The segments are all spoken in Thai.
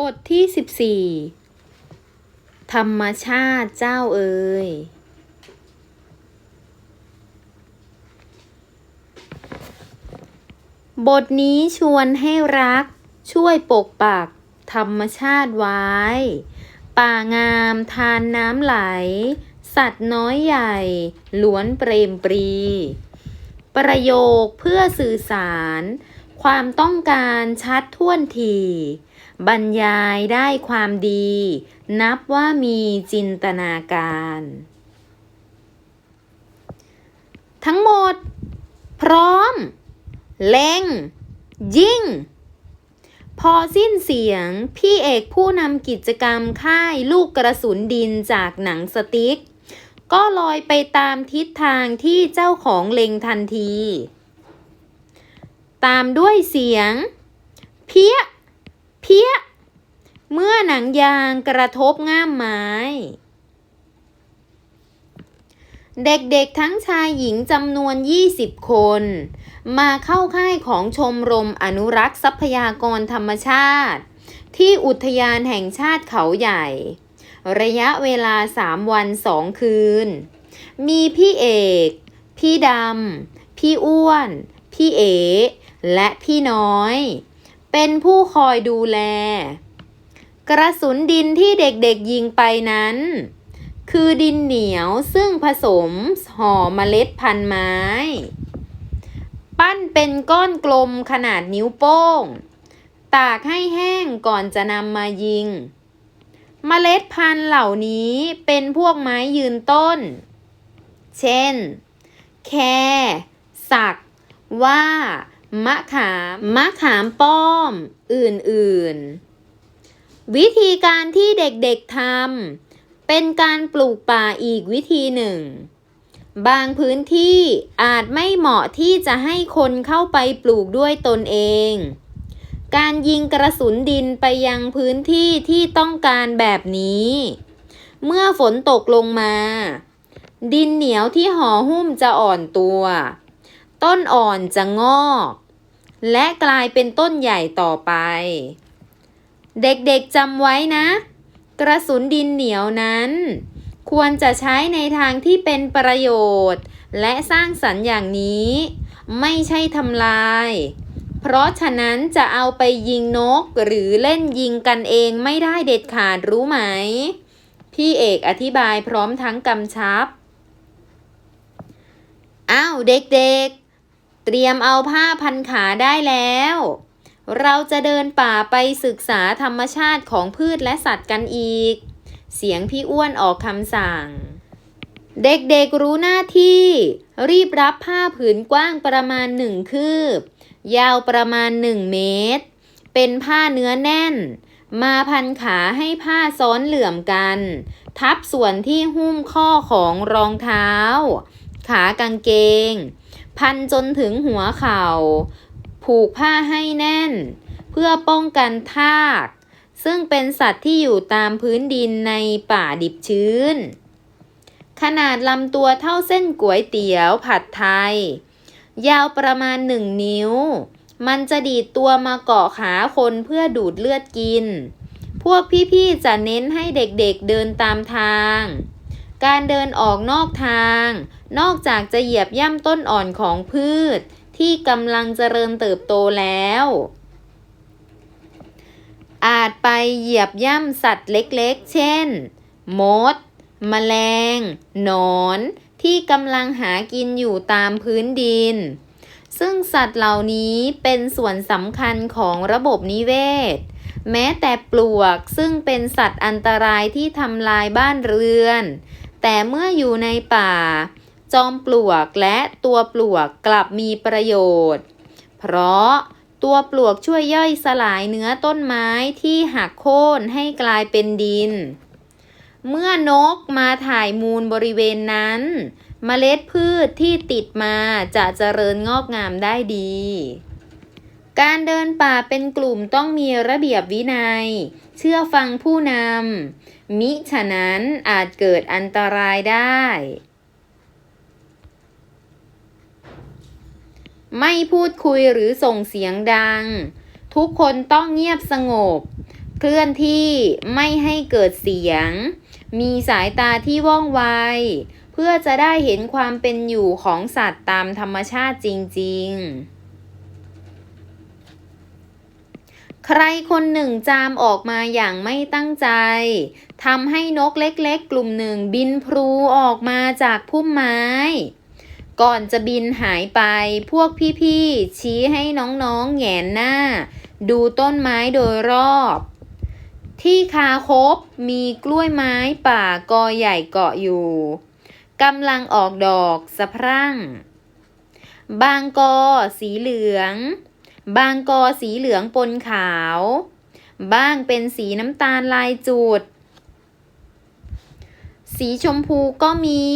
บทที่ 14 ธรรมชาติเจ้าเอ๋ยบทนี้ชวนให้รัก ช่วยปกปัก ธรรมชาติไว้ ป่างามทานน้ำไหล สัตว์น้อยใหญ่ ล้วนเปรมปรี ประโยคเพื่อสื่อสาร ความต้องการชัดท่วนทีบรรยายได้ความดี นับว่ามีจินตนาการ ทั้งหมด พร้อม เล็ง ยิงพอสิ้นเสียง พี่เอกผู้นำกิจกรรมค่ายลูกกระสุนดินจากหนังสติ๊ก ก็ลอยไปตามทิศทางที่เจ้าของเล็งทันที ตามด้วยเสียง เพี้ย เพี้ย เมื่อหนังยางกระทบง่ามไม้ เด็กๆทั้งชายหญิงจำนวน 20 คน มาเข้าค่ายของชมรมอนุรักษ์ทรัพยากรธรรมชาติ ที่อุทยานแห่งชาติเขาใหญ่ ระยะเวลา 3 วัน 2 คืน มีพี่เอก พี่ดำ พี่อ้วน พี่เอ และพี่น้อย เป็นผู้คอยดูแล กระสุนดินที่เด็กๆยิงไปนั้น คือดินเหนียวซึ่งผสมห่อเมล็ดพันธุ์ไม้ ปั้นเป็นก้อนกลมขนาดนิ้วโป้ง ตากให้แห้งก่อนจะนำมายิงเมล็ดพันธุ์เหล่านี้เป็นพวกไม้ยืนต้น เช่น แค สัก ว่า มะขามมะขามป้อม อื่นๆ วิธีการที่เด็กๆทำเป็นการปลูกป่าอีกวิธีหนึ่ง บางพื้นที่อาจไม่เหมาะที่จะให้คนเข้าไปปลูกด้วยตนเอง การยิงกระสุนดินไปยังพื้นที่ที่ต้องการแบบนี้ เมื่อฝนตกลงมา ดินเหนียวที่ห่อหุ้มจะอ่อนตัว ต้นอ่อนจะงอก และกลายเป็นต้นใหญ่ต่อไป เด็กๆจำไว้นะ กระสุนดินเหนียวนั้น ควรจะใช้ในทางที่เป็นประโยชน์ และสร้างสรรค์อย่างนี้ ไม่ใช่ทำลาย เพราะฉะนั้นจะเอาไปยิงนกหรือเล่นยิงกันเองไม่ได้เด็ดขาดรู้ไหม พี่เอกอธิบายพร้อมทั้งกำชับอ้าวเด็กๆ เตรียมเอาผ้าพันขาได้แล้ว เราจะเดินป่าไปศึกษาธรรมชาติของพืชและสัตว์กันอีก เสียงพี่อ้วนออกคำสั่ง เด็กๆรู้หน้าที่ รีบรับผ้าผืนกว้างประมาณหนึ่งคืบ ยาวประมาณหนึ่งเมตร เป็นผ้าเนื้อแน่น มาพันขาให้ผ้าซ้อนเหลื่อมกัน ทับส่วนที่หุ้มข้อของรองเท้า ขากางเกง พันจนถึงหัวเข่า ผูกผ้าให้แน่น เพื่อป้องกันทาก ซึ่งเป็นสัตว์ที่อยู่ตามพื้นดินในป่าดิบชื้น ขนาดลำตัวเท่าเส้นก๋วยเตี๋ยวผัดไทย ยาวประมาณหนึ่งนิ้ว มันจะดีดตัวมาเกาะขาคนเพื่อดูดเลือดกิน พวกพี่ๆจะเน้นให้เด็กๆเดินตามทางการเดินออกนอกทาง นอกจากจะเหยียบย่ำต้นอ่อนของพืช ที่กำลังเจริญเติบโตแล้ว อาจไปเหยียบย่ำสัตว์เล็กๆ เช่น มด แมลง หนอน ที่กำลังหากินอยู่ตามพื้นดิน ซึ่งสัตว์เหล่านี้เป็นส่วนสำคัญของระบบนิเวศ แม้แต่ปลวกซึ่งเป็นสัตว์อันตรายที่ทำลายบ้านเรือน แต่เมื่ออยู่ในป่า จอมปลวกและตัวปลวกกลับมีประโยชน์ เพราะตัวปลวกช่วยย่อยสลายเนื้อต้นไม้ที่หักโค่นให้กลายเป็นดิน เมื่อนกมาถ่ายมูลบริเวณนั้นเมล็ดพืชที่ติดมาจะเจริญงอกงามได้ดี การเดินป่าเป็นกลุ่มต้องมีระเบียบวินัย เชื่อฟังผู้นำมิฉะนั้นอาจเกิดอันตรายได้ ไม่พูดคุยหรือส่งเสียงดัง ทุกคนต้องเงียบสงบ เคลื่อนที่ไม่ให้เกิดเสียง มีสายตาที่ว่องไว เพื่อจะได้เห็นความเป็นอยู่ของสัตว์ตามธรรมชาติจริง ๆใครคนหนึ่งจามออกมาอย่างไม่ตั้งใจทำให้นกเล็กๆ กลุ่มหนึ่งบินพลูออกมาจากพุ่มไม้ ก่อนจะบินหายไปพวกพี่ๆ ชี้ให้น้องๆแหงนหน้า ดูต้นไม้โดยรอบ ที่คาคบมีกล้วยไม้ป่ากอใหญ่เกาะอยู่กำลังออกดอกสะพรั่ง บางกอสีเหลือง บางกอสีเหลืองปนขาว บ้างเป็นสีน้ำตาลลายจุด สีชมพูก็มี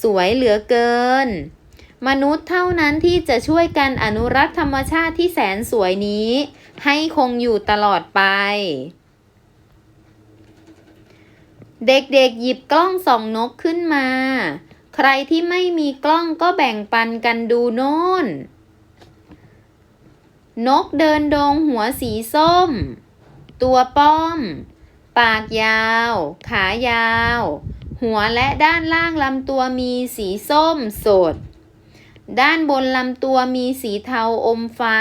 สวยเหลือเกิน มนุษย์เท่านั้นที่จะช่วยกันอนุรักษ์ธรรมชาติที่แสนสวยนี้ ให้คงอยู่ตลอดไป เด็กๆหยิบกล้องส่องนกขึ้นมา ใครที่ไม่มีกล้องก็แบ่งปันกันดูโน่น นกเดินดงหัวสีส้ม ตัวป้อม ปากยาว ขายาว หัวและด้านล่างลำตัวมีสีส้มสด ด้านบนลำตัวมีสีเทาอมฟ้า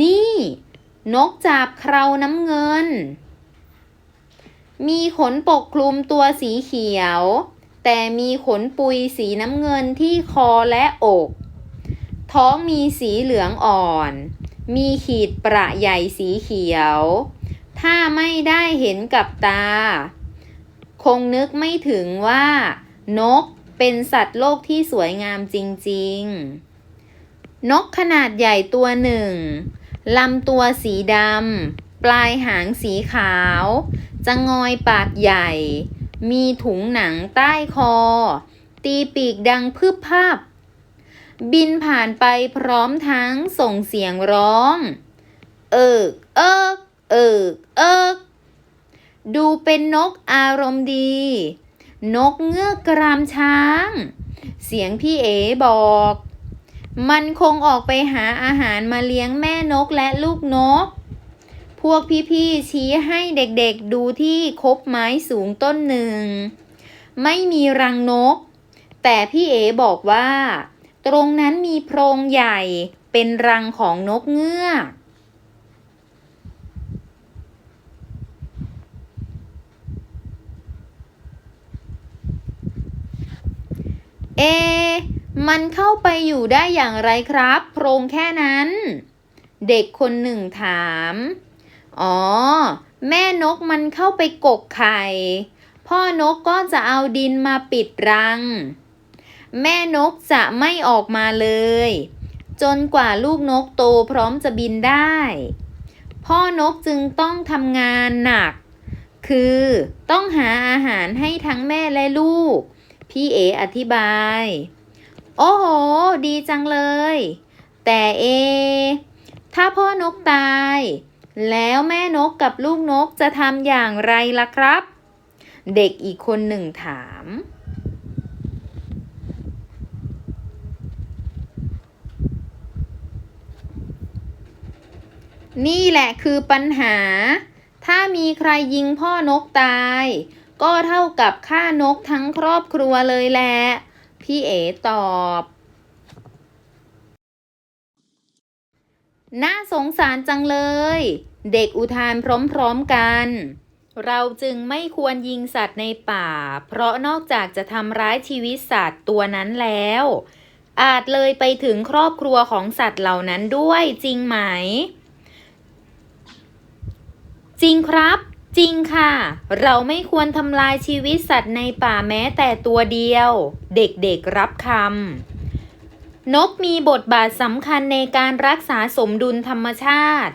นี่ นกจาบเคราน้ำเงิน มีขนปกคลุมตัวสีเขียว แต่มีขนปุยสีน้ำเงินที่คอและอก ท้องมีสีเหลืองอ่อน มีขีดประใหญ่สีเขียว ถ้าไม่ได้เห็นกับตา คงนึกไม่ถึงว่า นกเป็นสัตว์โลกที่สวยงามจริงๆ นกขนาดใหญ่ตัวหนึ่งลำตัวสีดำ ปลายหางสีขาว จะงอยปากใหญ่ มีถุงหนังใต้คอ ตีปีกดังพึบพับ บินผ่านไปพร้อมทั้งส่งเสียงร้อง เอิก เอิก เอิก เอิก ดูเป็นนกอารมณ์ดี นกเงือกกรามช้าง เสียงพี่เอ๋บอก มันคงออกไปหาอาหารมาเลี้ยงแม่นกและลูกนก พวกพี่ๆชี้ให้เด็กๆดูที่คบไม้สูงต้นหนึ่ง ไม่มีรังนก แต่พี่เอ๋บอกว่า ตรงนั้นมีโพรงใหญ่เป็นรังของนกเงือก เอ มันเข้าไปอยู่ได้อย่างไรครับ โพรงแค่นั้น เด็กคนหนึ่งถาม อ๋อ แม่นกมันเข้าไปกกไข่ พ่อนกก็จะเอาดินมาปิดรัง แม่นกจะไม่ออกมาเลย จนกว่าลูกนกโตพร้อมจะบินได้ พ่อนกจึงต้องทำงานหนัก คือต้องหาอาหารให้ทั้งแม่และลูก พี่เออธิบาย โอ้โห ดีจังเลย แต่เอ ถ้าพ่อนกตาย แล้วแม่นกกับลูกนกจะทำอย่างไรล่ะครับ เด็กอีกคนหนึ่งถามนี่แหละคือปัญหา ถ้ามีใครยิงพ่อนกตาย ก็เท่ากับฆ่านกทั้งครอบครัวเลยแหละ พี่เอ๋ตอบ น่าสงสารจังเลย เด็กอุทานพร้อมๆกัน เราจึงไม่ควรยิงสัตว์ในป่า เพราะนอกจากจะทำร้ายชีวิตสัตว์ตัวนั้นแล้ว อาจเลยไปถึงครอบครัวของสัตว์เหล่านั้นด้วยจริงไหม จริงครับ จริงค่ะ เราไม่ควรทำลายชีวิตสัตว์ในป่าแม้แต่ตัวเดียว เด็กๆรับคำนกมีบทบาทสำคัญในการรักษาสมดุลธรรมชาติ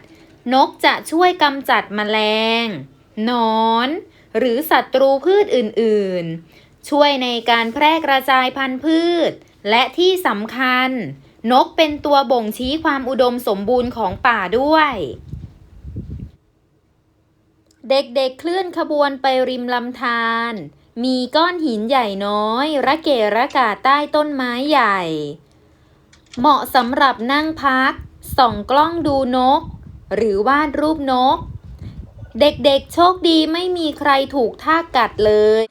นกจะช่วยกำจัดแมลงนอน หรือศัตรูพืชอื่นๆ ช่วยในการแพร่กระจายพันธุ์พืช และที่สำคัญ นกเป็นตัวบ่งชี้ความอุดมสมบูรณ์ของป่าด้วย เด็กๆเเคลื่อนขบวนไปริมลำธารมีก้อนหินใหญ่น้อย ระเกะระกาใต้ต้นไม้ใหญ่ เหมาะสำหรับนั่งพัก ส่องกล้องดูนก หรือวาดรูปนก เด็กๆโชคดีไม่มีใครถูกท่ากกัดเลย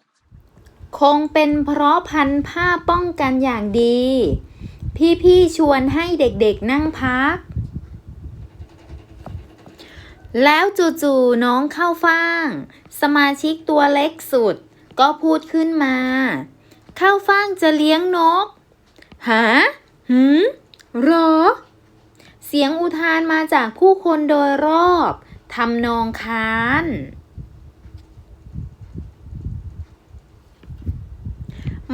คงเป็นเพราะพันผ้าป้องกันอย่างดี พี่ๆชวนให้เด็กๆนั่งพัก แล้วจู่ๆน้องเข้าฟ่าง สมาชิกตัวเล็กสุด ก็พูดขึ้นมา เข้าฟ่างจะเลี้ยงนก หา หืมหรอ เสียงอุทานมาจากผู้คนโดยรอบทำนองค้าน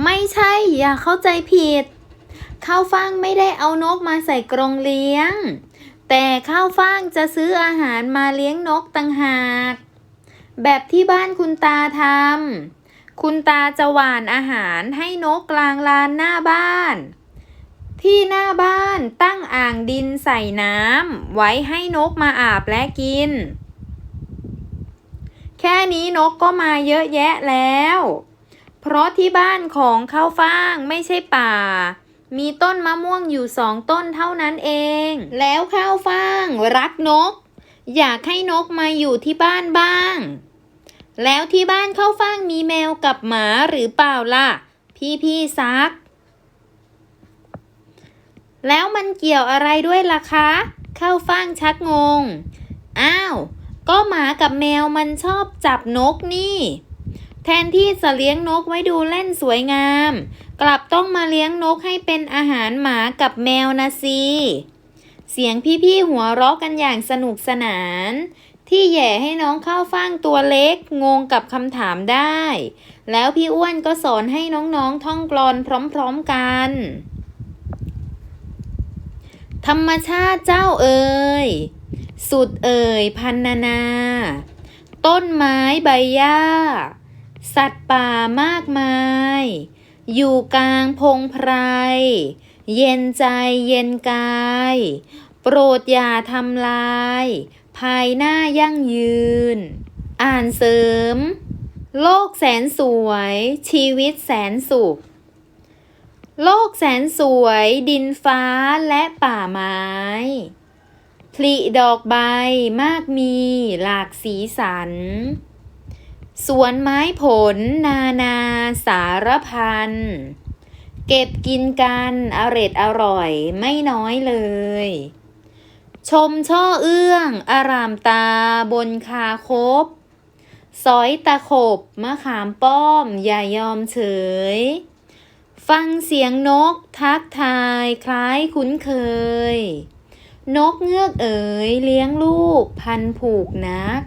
ไม่ใช่อย่าเข้าใจผิดข้าวฟ่างไม่ได้เอานกมาใส่กรงเลี้ยง แต่ข้าวฟ่างจะซื้ออาหารมาเลี้ยงนกต่างหาก แบบที่บ้านคุณตาทำคุณตาจะหว่านอาหารให้นกกลางลานหน้าบ้าน ที่หน้าบ้านตั้งอ่างดินใส่น้ำไว้ให้นกมาอาบและกิน แค่นี้นกก็มาเยอะแยะแล้ว เพราะที่บ้านของข้าวฟ่างไม่ใช่ป่า มีต้นมะม่วงอยู่สองต้นเท่านั้นเอง แล้วข้าวฟ่างรักนก อยากให้นกมาอยู่ที่บ้านบ้าง แล้วที่บ้านข้าวฟ่างมีแมวกับหมาหรือเปล่าล่ะ พี่พี่ซัก แล้วมันเกี่ยวอะไรด้วยล่ะคะข้าวฟ่างชักงง อ้าว ก็หมากับแมวมันชอบจับนกนี่ แทนที่จะเลี้ยงนกไว้ดูเล่นสวยงาม กลับต้องมาเลี้ยงนกให้เป็นอาหารหมากับแมวนะสิเสียงพี่ๆหัวเราะกันอย่างสนุกสนาน ที่แย่ให้น้องเข้าฟ่างตัวเล็กงงกับคำถามได้ แล้วพี่อ้วนก็สอนให้น้องๆท่องกลอนพร้อมๆกัน ธรรมชาติเจ้าเอ่ยสุดเอ่ยพันนานา ต้นไม้ใบหญ้า สัตว์ป่ามากมาย อยู่กลางพงไพร เย็นใจเย็นกาย โปรดอย่าทำลาย ภายหน้ายั่งยืน อ่านเสริม โลกแสนสวย ชีวิตแสนสุข โลกแสนสวย ดินฟ้าและป่าไม้ผลิดอกใบมากมีหลากสีสัน สวนไม้ผล นานาสารพัน เก็บกินกันอร็ดอร่อยไม่น้อยเลย ชมช่อเอื้อง อารามตาบนคาคบสอยตะขบมะขามป้อม อย่ายอมเฉย ฟังเสียงนกทักทายคล้ายคุ้นเคย นกเงือกเอ๋ยเลี้ยงลูกพันผูกนัก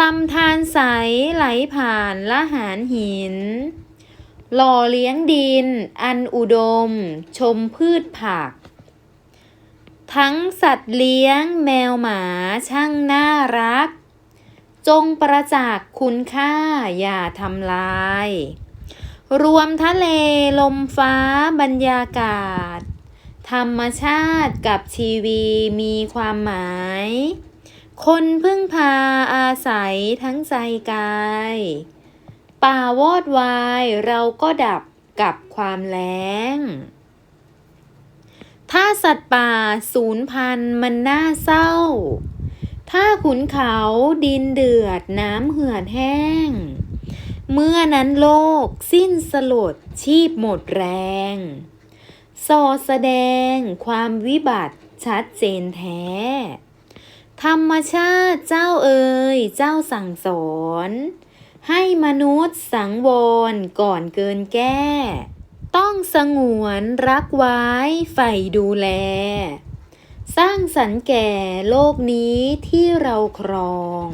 ลำธารใสไหลผ่านละหารหิน หล่อเลี้ยงดิน อันอุดม ชมพืชผัก ทั้งสัตว์เลี้ยงแมวหมาช่างน่ารัก จงประจักษ์คุณค่าอย่าทำลาย รวมทะเลลมฟ้าบรรยากาศ ธรรมชาติกับชีวีมีความหมาย คนพึ่งพาอาศัยทั้งใจกาย ป่าวอดวายเราก็ดับกับความแล้ง ถ้าสัตว์ป่าสูญพันธุ์มันน่าเศร้า ถ้าขุนเขาดินเดือดน้ำเหือดแห้ง เมื่อนั้นโลกสิ้นสลดชีพหมดแรงส่อแสดงความวิบัติชัดเจนแท้ ธรรมชาติเจ้าเอ๋ยเจ้าสั่งสอน ให้มนุษย์สังวรก่อนเกินแก้ ต้องสงวนรักไว้ใฝ่ดูแล สร้างสรรค์แก่โลกนี้ที่เราครอง